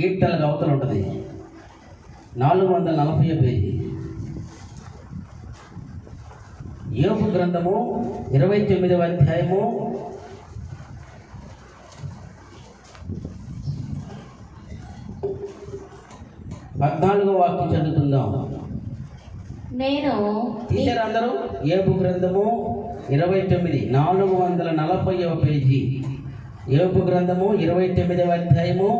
కీర్తనలకు అవతల ఉంటుంది. నాలుగు వందల నలభై పేజీ యోగు గ్రంథము ఇరవై తొమ్మిదవ అధ్యాయము. పద్నాలుగో వాక్యం చదువుకుందాం. నేను తీశారు అందరూ ఏబు గ్రంథము ఇరవై తొమ్మిది నాలుగు వందల నలభైవ పేజీ. ఏబు గ్రంథము ఇరవై తొమ్మిదవ అధ్యాయము.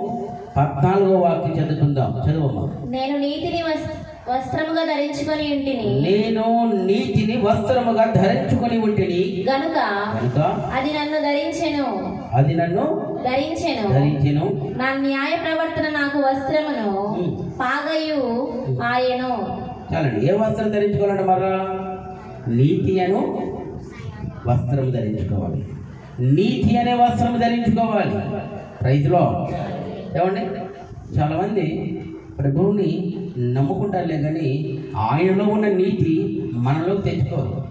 పద్నాలుగో వాక్యం చదువుకుందాం. చదువమ్మా. నేను నీతిని వస్- వస్త్రముగా ధరించుకొని ఇంటిని నేను నీతిని వస్త్రముగా ధరించుకొని ఉంటిని. గనుక అది నన్ను ధరించెను. అది నన్ను ధరించెను. ధరించెను. నా న్యాయ ప్రవర్తన నాకు వస్త్రమును పాగయు ఆయను. చాలండి. ఏ వస్త్రం ధరించుకోవాలంటే మరా నీతి అను వస్త్రం ధరించుకోవాలి. నీతి అనే వస్త్రం ధరించుకోవాలి. రైతులో ఏమండి? చాలామంది ప్రభువుని నమ్ముకుంటారులే కానీ ఆయనలో ఉన్న నీతి మనలోకి తెచ్చుకోరు.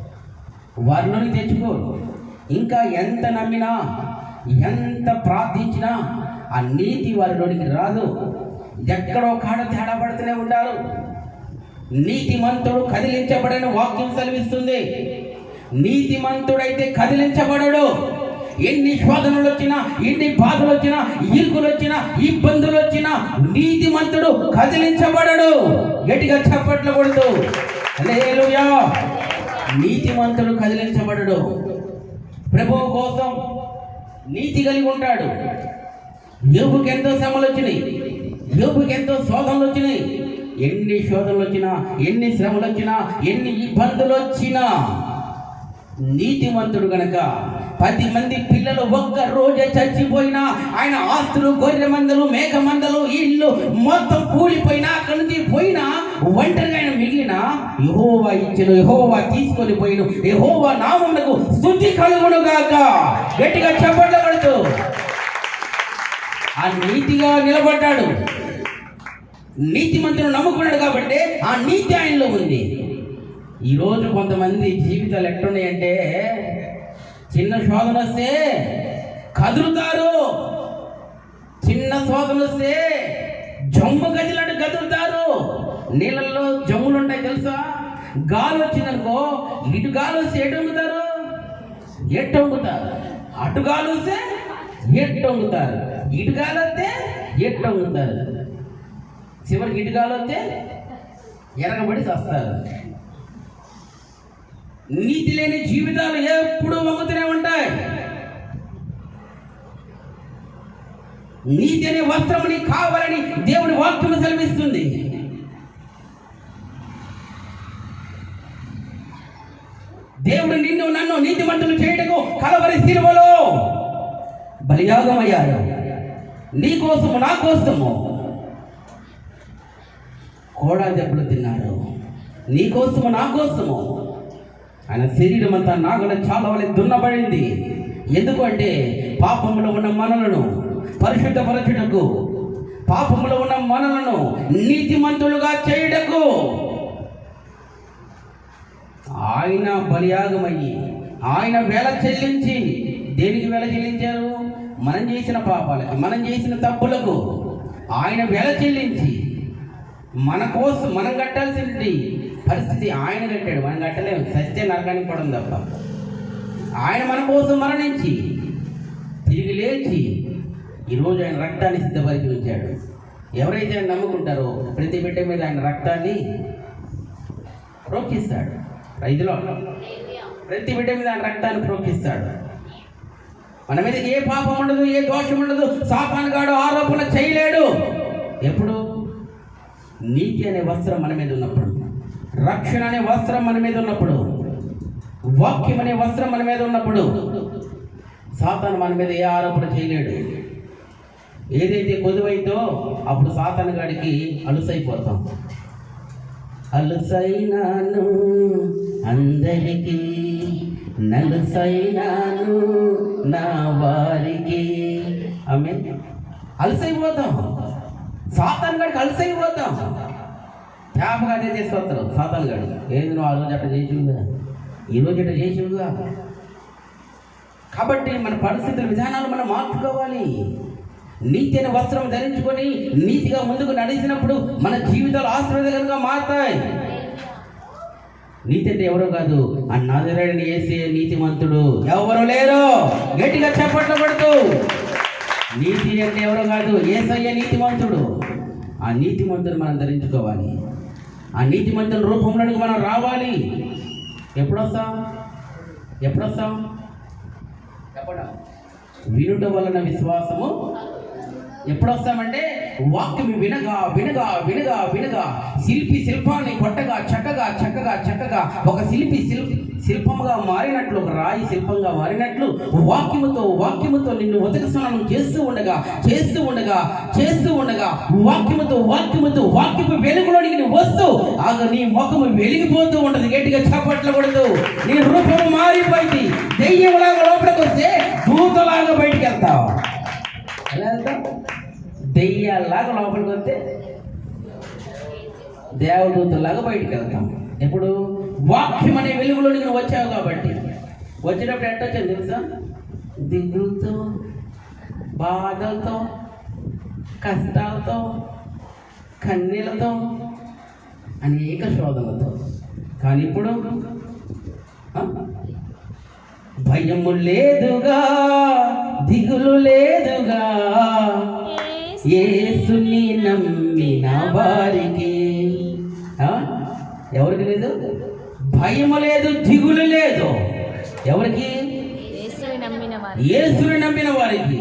వారిలోని తెచ్చుకోరు. ఇంకా ఎంత నమ్మినా ఎంత ప్రార్థించినా ఆ నీతి వారిలోనికి రాదు. ఎక్కడో కాడ తేడా పడుతూనే ఉంటారు నీతిమంతుడు కదిలించబడని వాక్యం సెలవిస్తుంది. నీతిమంతుడైతే కదిలించబడడు. ఎన్ని శోధనలు వచ్చినా ఎన్ని బాధలు వచ్చినా ఇరుకులు వచ్చినా ఇబ్బందులు వచ్చినా నీతిమంతుడు కదిలించబడడు. గట్టిగా చప్పట్లు కొడుతూ హల్లెలూయా! నీతిమంతుడు కదిలించబడడు. ప్రభువు కోసం నీతి కలిగి ఉంటాడు. యోగుకి ఎంతో శ్రమలు వచ్చినాయి యోగుకి ఎంతో శోధనలు వచ్చినాయి ఎన్ని శోధనలు వచ్చినా ఎన్ని శ్రమలు వచ్చినా ఎన్ని ఇబ్బందులు వచ్చినా నీతిమంతుడు గనక పది మంది పిల్లలు ఒక్క రోజే చచ్చిపోయినా ఆయన ఆస్తులు గొర్రె మందలు మేక మందలు ఇల్లు మొత్తం కూలిపోయినా అక్కడి నుంచి పోయినా ఒంటరిగా ఆయన మిగిలిన యహోవా ఇచ్చిన యహోవా తీసుకొని పోయిన యహోవా నామమునకు స్థుతి కలుగును గాక గట్టిగా చెప్పట్లు పడుతూ ఆ నీతిగా నిలబడ్డాడు. నీతి మంత్రులు నమ్ముకున్నాడు కాబట్టి ఆ నీతి ఆయనలో ఉంది. ఈరోజు కొంతమంది జీవితాలు ఎట్లున్నాయంటే చిన్న శోధన వస్తే కదులుతారు. చిన్న శోధన వస్తే జమ్ము గదిలాంటి కదులుతారు. నీళ్ళల్లో జమ్ములు ఉంటాయి తెలుసా? గాలి వచ్చిందనుకో ఇటు గాలి వస్తే ఎటు వంగుతారు? ఎట్టు వంగుతారు? అటు గాలి వస్తే ఎట్టు వంగుతారు? ఇటు గాలి వస్తే ఎట్టు వంగుతారు? చివరికి ఇటు గాలి వస్తే ఎరగబడి చస్తారు. నీతి లేని జీవితాలు ఎప్పుడూ వంగుతూనే ఉంటాయి. నీతి అనే వస్త్రముని నీకు కావాలని దేవుని వాక్యము సెలవిస్తుంది. దేవుడు నిన్ను నన్ను నీతిమంతులు చేయటకు కలవరి సిలువలో బలియాగమయ్యారు. నీ కోసము నా కోసము కోడా దెబ్బలు తిన్నారు. నీ కోసము నా కోసము ఆయన శరీరం అంతా నాగల చాలా వాళ్ళకి దున్నబడింది. ఎందుకంటే పాపములో ఉన్న మనలను పరిశుద్ధపరచుటకు పాపములో ఉన్న మనలను నీతిమంతులుగా చేయుటకు ఆయన బలియాగమయ్యి ఆయన వెల చెల్లించి. దేనికి వెల చెల్లించారు? మనం చేసిన పాపాలకి మనం చేసిన తప్పులకు. ఆయన వెల చెల్లించి. మన కోసం మనం కట్టాల్సింది పరిస్థితి ఆయన కట్టాడు మనం కట్టలేము సత్య నరకానికి పడడం తప్ప ఆయన మన కోసం మరణించి తిరిగి లేచి ఈరోజు ఆయన రక్తాన్ని సిద్ధపరిచి ఉంచాడు. ఎవరైతే ఆయన నమ్ముకుంటారో ప్రతి బిడ్డ మీద ఆయన రక్తాన్ని ప్రోక్షిస్తాడు. రైతులో ప్రతి బిడ్డ మీద ఆయన రక్తాన్ని ప్రోక్షిస్తాడు. మన మీద ఏ పాపం ఉండదు ఏ దోషం ఉండదు సాతానుగాడు ఆరోపణ చేయలేడు. ఎప్పుడు? నీతి అనే వస్త్రం మన మీద ఉన్నప్పుడు. రక్షణ అనే వస్త్రం మన మీద ఉన్నప్పుడు వాక్యం అనే వస్త్రం మన మీద ఉన్నప్పుడు సాతాను మన మీద ఏ ఆరోపణ చేయలేడు. ఏదైతే కొదువైతో అప్పుడు సాతాను గాడికి అలుసైపోతాం. అలుసైనాను అందరికీ నలుసైనాను నా వారికి. ఆమె అలసైపోతాం. సాతాన్ గడికి అలసైపోతాం. జ్ఞాపకం అదే తీసుకొస్తారు సాతాన్ గడు. ఏది నువ్వు ఆ రోజు అట్లా చేసివుగా ఈ రోజు అట్ట చేసివుగా కాబట్టి మన పరిస్థితుల విధానాలు మనం మార్చుకోవాలి. నీతి అనే వస్త్రం ధరించుకొని నీతిగా ముందుకు నడిచినప్పుడు మన జీవితాలు ఆశీర్వాదకరంగా మారుతాయి. నీతి అంటే ఎవరో కాదు. ఆ నాదరాడిని వేసే నీతిమంతుడు. ఎవరు లేరు గట్టిగా చెప్పట్లు పడుతూ నీతి అంటే ఎవరో కాదు. ఏసయ్య నీతిమంతుడు. ఆ నీతిమంతుడు మనం ధరించుకోవాలి. ఆ నీతిమంతుని రూపంలోనికి మనం రావాలి. ఎప్పుడు వస్తాం ఎప్పుడు. వస్తాం చెప్పడం వినుట వలన విశ్వాసము ఎప్పుడు వస్తామంటే వాక్యం వినగా వినగా వినగా వినగా శిల్పి శిల్పాన్ని కొట్టగా చక్కగా చక్కగా చక్కగా ఒక శిల్పి శిల్పి శిల్పంగా మారినట్లు ఒక రాయి శిల్పంగా మారినట్లు వాక్యముతో వాక్యముతో నిన్ను ఉదక స్నానం చేస్తూ ఉండగా చేస్తూ ఉండగా చేస్తూ ఉండగా వాక్యముతో వాక్యముతో వాక్యపు వెలుగులోనికి నువ్వు వస్తూ ఆగ నీ ముఖము వెలిగిపోతూ ఉండదు గట్టిగా చప్పట్లకూడదు నీ రూపము మారిపోయింది. దెయ్యంలాగా లోపలికి వస్తే దూతలాగా బయటికి వెళ్తావు ఎలా వెళ్తాం దెయ్యాలాగా లోపలికి వస్తే దేవదూతలాగా బయటికి వెళ్తాం. ఎప్పుడు? వాక్యం అనే వెలుగులోనికి నువ్వు వచ్చావు కాబట్టి. వచ్చినప్పుడు ఎట్టొచ్చావు తెలుసా? దిగులతో బాధలతో కష్టాలతో కన్నీలతో అనేక శోధనలతో. కానీ ఇప్పుడు భయము లేదుగా దిగులు లేదుగా. యేసుని నమ్మిన వారికి? ఎవరికి లేదు? భయము లేదు దిగులు లేదు. ఎవరికి? యేసుని నమ్మిన వారు యేసుని నమ్మిన వారికి.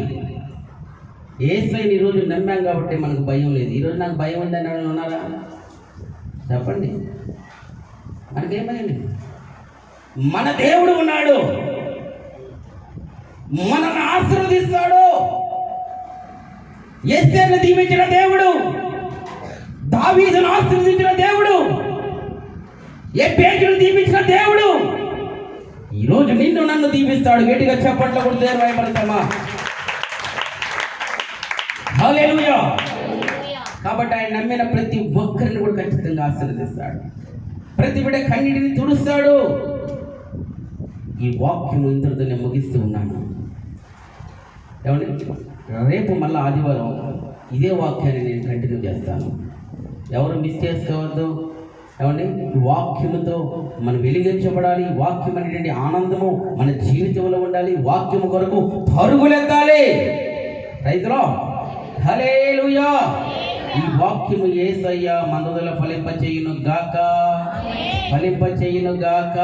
ఏసైని ఈరోజు నమ్మాం కాబట్టి మనకు భయం లేదు. ఈరోజు నాకు భయం ఉందని ఉన్నారా? చెప్పండి. మనకేం భయం లేదు. మన దేవుడు ఉన్నాడు. మనల్ని ఆశీర్వదిస్తాడు. ఎస్తేర్ను దీవించిన దేవుడు దావీదును ఆశీర్వదించిన దేవుడు ఏ పేజును దీవించిన దేవుడు. ఈరోజు నిన్ను నన్ను దీవిస్తాడు. గట్టిగా చెప్పట్లు కూడా దేవుడు భయపడతామా కాబట్టి ఆయన నమ్మిన ప్రతి ఒక్కరిని కూడా ఖచ్చితంగా ఆశీర్వదిస్తాడు. ప్రతి బిడ్డ కన్నిటిని తుడుస్తాడు. ఈ వాక్యం ఇంతటితో నేను ముగిస్తూ ఉన్నాను. ఏమండి రేపు మళ్ళీ ఆదివారం ఇదే వాక్యాన్ని నేను కంటిన్యూ చేస్తాను. ఎవరు మిస్ చేసుకోవద్దు? ఏమండి వాక్యముతో మనం వెలిగించబడాలి. వాక్యం అనేటువంటి ఆనందము మన జీవితంలో ఉండాలి. వాక్యము కొరకు పరుగులెత్తాలి రైతులో హలేలుయా ఈ వాక్యము ఏసయ్య మందదల ఫలింప చేయును గాక ఫలింప చేయును గాక